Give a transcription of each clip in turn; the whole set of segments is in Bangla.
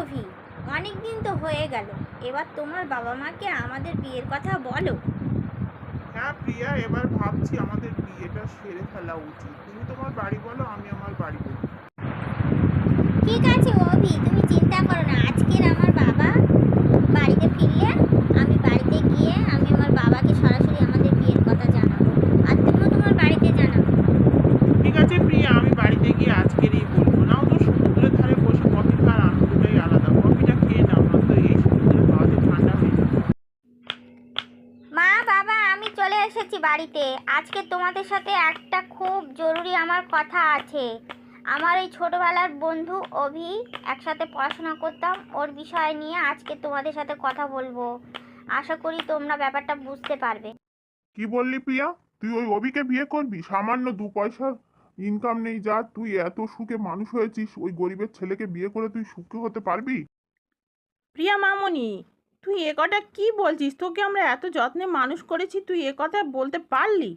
অভি অনেক দিন তো হয়ে গেল। এবার তোমার বাবা মাকে আমাদের বিয়ের কথা বলো। হ্যাঁ প্রিয়া এবার ভাবছি আমাদের বিয়েটা সেরে ফেলা উচিত। তুমি তোমার বাড়ি বলো আমি আমার বাড়ি বলি। ঠিক আছে অভি তুমি চিন্তা করো না আজকের আমার বাবা বাড়িতে ফিরলে আমি বাড়িতে গিয়ে আমি আমার বাবাকে সরাসরি আমাদের বিয়ের কথা জানাব আর তুমিও তোমার বাড়িতে জানাব ঠিক আছে প্রিয়া আমি বাড়িতে গিয়ে আজকেরই বলব নাও তো সমুদ্রের ধারে বসে কফি খাওয়ার আনন্দটাই আলাদা কফিটা খেয়ে নাও না তো এই সমুদ্রের হাওয়াতে ঠান্ডা হয়ে যাবে মা বাবা আমি চলে এসেছি বাড়িতে। আজকে তোমাদের সাথে একটা খুব জরুরি আমার কথা আছে। আমার ওই ছোটোবেলার বন্ধু অভি একসাথে পড়াশোনা করতাম। ওর বিষয় নিয়ে আজকে তোমাদের সাথে কথা বলব। আশা করি তোমরা ব্যাপারটা বুঝতে পারবে। কি বললি প্রিয়া? তুই ওই অভিকে বিয়ে করবি? সামান্য দু পয়সার ইনকাম নেই। যা তুই এত সুখে মানুষ হয়েছিস ওই গরিবের ছেলেকে বিয়ে করে তুই সুখী হতে পারবি? প্রিয়া মামনি তুই এ কথা কি বলছিস? তোকে আমরা এত যত্নে মানুষ করেছি তুই এ কথা বলতে পারলি?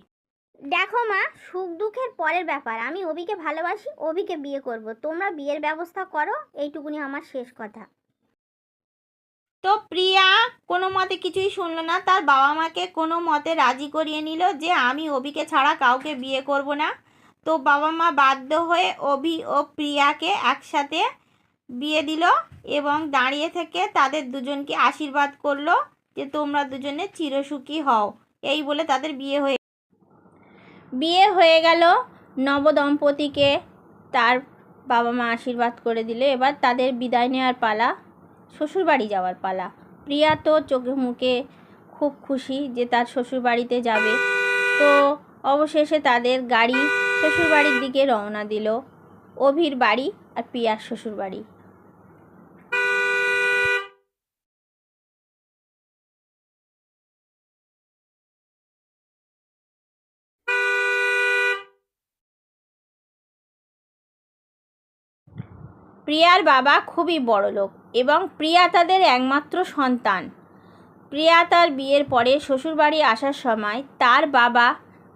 দেখো মা সুখ দুঃখের পরের ব্যাপার। আমি অভিকে ভালোবাসি অভিকে বিয়ে করব। তোমরা বিয়ের ব্যবস্থা করো এইটুকুনি আমার শেষ কথা। তো প্রিয়া কোনো মতে কিছুই শুনলো না। তার বাবা মাকে কোনো মতে রাজি করিয়ে নিল যে আমি অভিকে ছাড়া কাউকে বিয়ে করব না। তো বাবা মা বাধ্য হয়ে অভি ও প্রিয়াকে একসাথে বিয়ে দিল এবং দাঁড়িয়ে থেকে তাদের দুজনকে আশীর্বাদ করল যে তোমরা দুজনে চিরসুখী হও। এই বলে তাদের বিয়ে হয়ে বিয়ে হয়ে গেল। নবদম্পতিকে তার বাবা মা আশীর্বাদ করে দিলে। এবার তাদের বিদায় নেওয়ার পালা, শ্বশুরবাড়ি যাওয়ার পালা। প্রিয়া তো চোখে মুখে খুব খুশি যে তার শ্বশুরবাড়িতে যাবে। তো অবশেষে তাদের গাড়ি শ্বশুরবাড়ির দিকে রওনা দিল। অভির বাড়ি আর প্রিয়ার শ্বশুরবাড়ি। প্রিয়ার বাবা খুবই বড় লোক এবং প্রিয়া তাদের একমাত্র সন্তান। প্রিয়া তার বিয়ের পরে শ্বশুরবাড়ি আসার সময় তার বাবা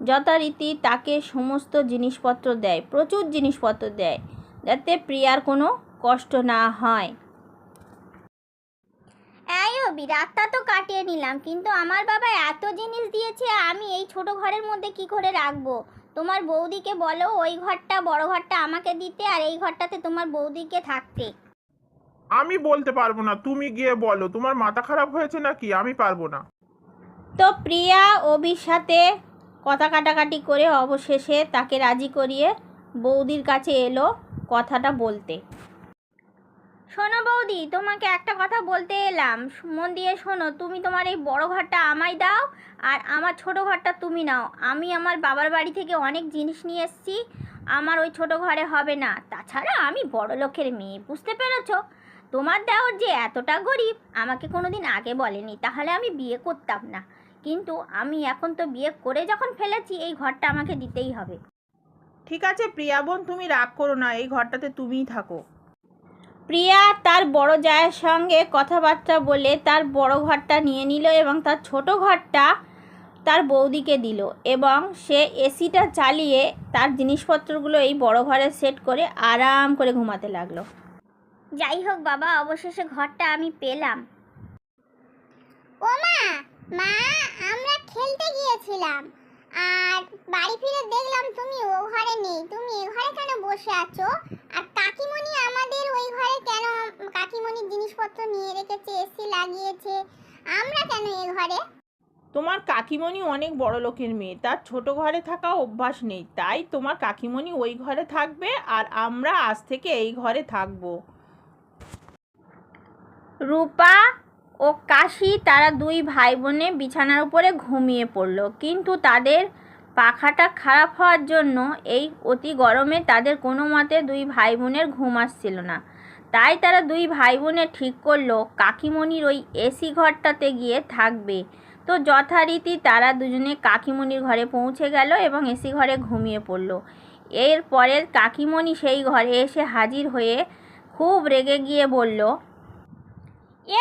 যথারীতি তাকে সমস্ত জিনিসপত্র দেয়, প্রচুর জিনিসপত্র দেয়, যাতে প্রিয়ার কোনো কষ্ট না হয়। রাতটা তো কাটিয়ে নিলাম, কিন্তু আমার বাবা এত জিনিস দিয়েছে, আমি এই ছোট ঘরের মধ্যে কি করে রাখব? তোমার বৌদিকে বলো ওই ঘরটা বড় ঘরটা আমাকে দিতে আর এই ঘরটাতে তোমার বৌদিকে থাকতে। আমি বলতে পারব না তুমি গিয়ে বলো তোমার মাথা খারাপ হয়েছে নাকি? আমি পারব না। তো প্রিয়া অভির সাথে কথা কাটাকাটি করে অবশেষে তাকে রাজি করিয়ে বৌদির কাছে এলো কথাটা বলতে। শোনো বৌদি, তোমাকে একটা কথা বলতে এলাম। মন দিয়ে শোনো, তুমি তোমার এই বড় ঘরটা আমায় দাও আর আমার ছোট ঘরটা তুমি নাও। আমি আমার বাবার বাড়ি থেকে অনেক জিনিস নিয়ে এসেছি, আমার ওই ছোট ঘরে হবে না। তাছাড়া আমি বড় লোকের মেয়ে, বুঝতে পেরেছ? তোমার দেওয়ার যে এতটা গরিব, আমাকে কোনো দিন আগে বলেনি, তাহলে আমি বিয়ে করতাম না। কিন্তু আমি এখন তো বিয়ে করে যখন ফেলেছি, এই ঘরটা আমাকে দিতেই হবে। ঠিক আছে প্রিয়া বোন তুমি রাগ করো না, এই ঘরটাতে তুমিই থাকো। প্রিয়া তার বড় জায়ের সঙ্গে কথাবার্তা বলে তার বড় ঘরটা নিয়ে নিল এবং তার ছোট ঘরটা তার বৌদিকে দিল এবং সে এসিটা চালিয়ে তার জিনিসপত্রগুলো এই বড় ঘরে সেট করে আরাম করে ঘুমাতে লাগল। যাই হোক বাবা, অবশেষে ঘরটা আমি পেলাম। ও মা! মা, আমরা খেলতে গিয়েছিলাম। আর বাড়ি ফিরে দেখলাম তুমি ও ঘরে নেই। তুমি এ ঘরে কেন বসে আছো? আর কাকিমণি কাকিমণির জিনিসপত্র নিয়ে রেখেছে এসি লাগিয়েছে। আমরা কেন এ ঘরে? তোমার কাকিমণি অনেক বড় লোকের মেয়ে। তার ছোট ঘরে থাকা অভ্যাস নেই। তাই তোমার কাকিমণি ওই ঘরে থাকবে আর আমরা আজ থেকে এই ঘরে থাকব। রূপা ও কাশি তারা দুই ভাই বোনে বিছানার উপরে ঘুমিয়ে পড়ল। কিন্তু তাদের পাখাটা খারাপ হওয়ার জন্য এই অতি গরমে তাদের কোনো মতে দুই ভাই বোনের ঘুম আসছিল না। তাই তারা দুই ভাই বোনে ঠিক করল, কাকিমণির ওই এসি ঘরটাতে গিয়ে থাকবে। তো যথারীতি তারা দুজনে কাকিমণির ঘরে পৌঁছে গেল এবং এসি ঘরে ঘুমিয়ে পড়ল। এরপরে কাকিমণি সেই ঘরে এসে হাজির হয়ে খুব রেগে গিয়ে বলল,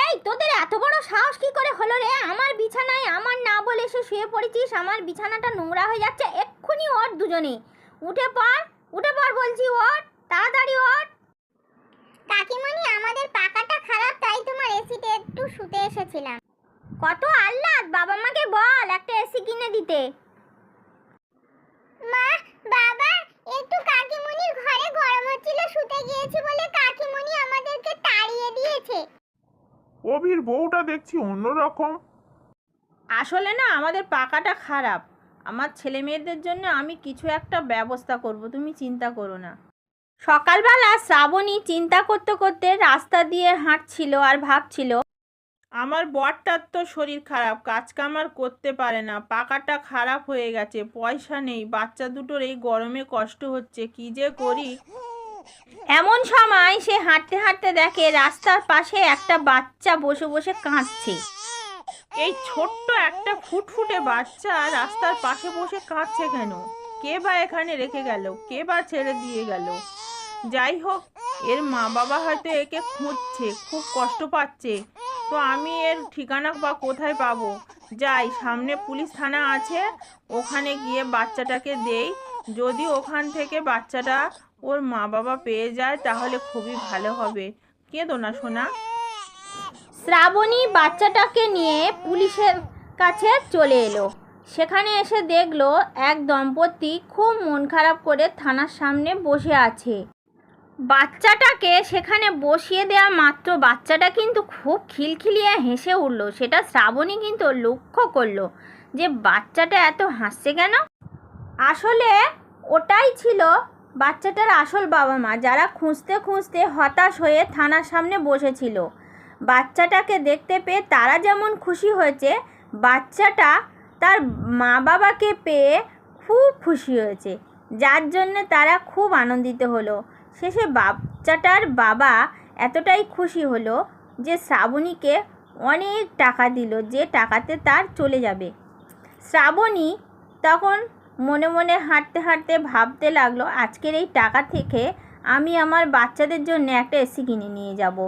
এই, তোদের এত বড় সাহস কি করে হলো রে? আমার বিছানায় আমার না বলে এসে শুয়ে পড়েছিস, আমার বিছানাটা নোংরা হয়ে যাচ্ছে, এক্ষুনি ওঠ দুজনে। উঠে পড় উঠে পড় বলছি, ওঠ, তাড়াতাড়ি ওঠ। কাকিমণি আমাদের পাকাটা খারাপ তাই তোমার এসিতে একটু শুতে এসেছিলাম। কত আহ্লাদ বাবা মাকে বল একটা এসি কিনে দিতে। মা বাবা একটু কাকিমণির ঘরে গরম হচ্ছিল শুতে গিয়েছি বলে কাকিমণি আমাদেরকে তাড়িয়ে দিয়েছে। অভির বউটা দেখছি অন্যরকম। আসলে না আমাদের পাকাটা খারাপ। আমার ছেলে মেয়েদের জন্য আমি কিছু একটা ব্যবস্থা করব তুমি চিন্তা করো না। সকালবেলা শ্রাবণী চিন্তা করতে করতে রাস্তা দিয়ে হাঁটছিল আর ভাবছিল আমার বরটার তো শরীর খারাপ কাজ কামার করতে পারে না পাকাটা খারাপ হয়ে গেছে পয়সা নেই বাচ্চা দুটোর এই গরমে কষ্ট হচ্ছে কি যে করি? এমন সময় সে হাঁটতে হাঁটতে দেখে রাস্তার পাশে একটা বাচ্চা বসে বসে কাঁদছে। এই ছোট্ট একটা ফুটফুটে বাচ্চা রাস্তার পাশে বসে কাঁদছে কেন? কে বা এখানে রেখে গেল? কে বা ছেড়ে দিয়ে গেল? যাই হোক এর মা বাবা হয়তো একে খুঁজছে, খুব কষ্ট পাচ্ছে। তো আমি এর ঠিকানা বা কোথায় পাবো? যাই, সামনে পুলিশ থানা আছে, ওখানে গিয়ে বাচ্চাটাকে দেই। যদি ওখান থেকে বাচ্চাটা ওর মা বাবা পেয়ে যায়, তাহলে খুবই ভালো হবে। কেঁদো না শোনা শ্রাবণী বাচ্চাটাকে নিয়ে পুলিশের কাছে চলে এলো। সেখানে এসে দেখল, এক দম্পতি খুব মন খারাপ করে থানার সামনে বসে আছে। বাচ্চাটাকে সেখানে বসিয়ে দেওয়া মাত্র বাচ্চাটা কিন্তু খুব খিলখিলিয়ে হেসে উঠল। সেটা শ্রাবণী কিন্তু লক্ষ্য করল যে বাচ্চাটা এত হাসছে কেন? আসলে ওটাই ছিল বাচ্চাটার আসল বাবা মা যারা খুঁজতে খুঁজতে হতাশ হয়ে থানার সামনে বসেছিল। বাচ্চাটাকে দেখতে পেয়ে তারা যেমন খুশি হয়েছে, বাচ্চাটা তার মা বাবাকে পেয়ে খুব খুশি হয়েছে। যার জন্যে তারা খুব আনন্দিত হলো। শেষে বাচ্চাটার বাবা এতটাই খুশি হলো যে শ্রাবণীকে অনেক টাকা দিল যে টাকাতে তার চলে যাবে। শ্রাবণী তখন মনে মনে হাঁটতে হাঁটতে ভাবতে লাগল, আজকের এই টাকা থেকে আমি আমার বাচ্চাদের জন্য একটা এসি কিনে নিয়ে যাব।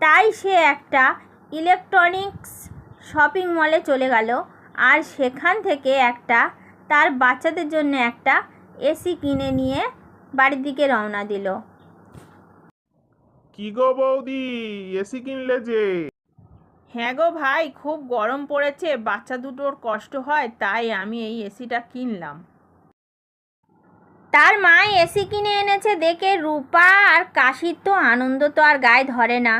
তাই সে একটা ইলেকট্রনিক্স শপিং মলে চলে গেল আর সেখান থেকে একটা তার বাচ্চাদের জন্য একটা এসি কিনে নিয়ে বাড়ির দিকে রওনা দিল। কি গো বৌদি? এসি কিনলে যে। হ্যাঁ গো ভাই, খুব গরম পড়েছে, বাচ্চা দুটোর কষ্ট হয়, তাই আমি এই এসিটা কিনলাম। তার মা এসি কিনে এনেছে দেখে রূপা আর কাশির তো আনন্দ তো আর গায়ে ধরে না।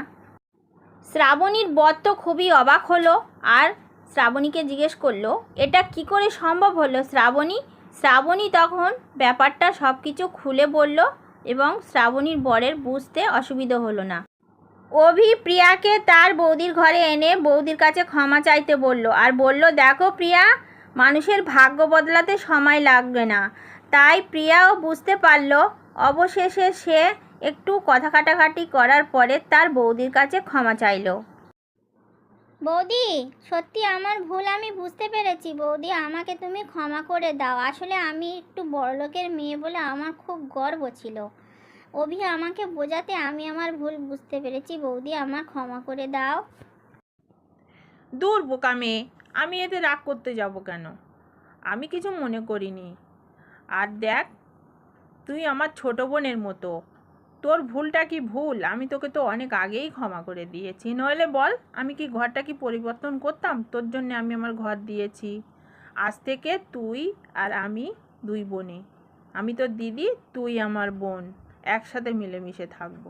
শ্রাবণীর বর তো খুবই অবাক হলো আর শ্রাবণীকে জিজ্ঞেস করল, এটা কি করে সম্ভব হলো শ্রাবণী? শ্রাবণী তখন ব্যাপারটা সব কিছু খুলে বলল এবং শ্রাবণীর বরের বুঝতে অসুবিধা হলো না। অভি প্রিয়াকে তার বৌদির ঘরে এনে বৌদির কাছে ক্ষমা চাইতে বলল, আর বলল, দেখো প্রিয়া, মানুষের ভাগ্য বদলাতে সময় লাগবে না। তাই প্রিয়াও বুঝতে পারল, অবশেষে সে একটু কথা কাটাকাটি করার পরে তার বৌদির কাছে ক্ষমা চাইলো। বৌদি, সত্যি আমার ভুল আমি বুঝতে পেরেছি বৌদি। আমাকে তুমি ক্ষমা করে দাও। আসলে আমি একটু বড়লোকের মেয়ে বলে আমার খুব গর্ব ছিল। অভি, আমাকে বোঝাতে আমি আমার ভুল বুঝতে পেরেছি বৌদি। আমার ক্ষমা করে দাও। দূর বোকা মেয়ে, আমি এতে রাগ করতে যাব কেন? আমি কিছু মনে করিনি। আর দেখ, তুই আমার ছোট বোনের মতো। তোর ভুলটা কি ভুল? আমি তোকে তো অনেক আগেই ক্ষমা করে দিয়েছি। নইলে বল, আমি কি ঘরটা কি পরিবর্তন করতাম? তোর জন্য আমি আমার ঘর দিয়েছি। আজ থেকে তুই আর আমি দুই বোনে আমি তোর দিদি, তুই আমার বোন। একসাথে মিলেমিশে থাকব।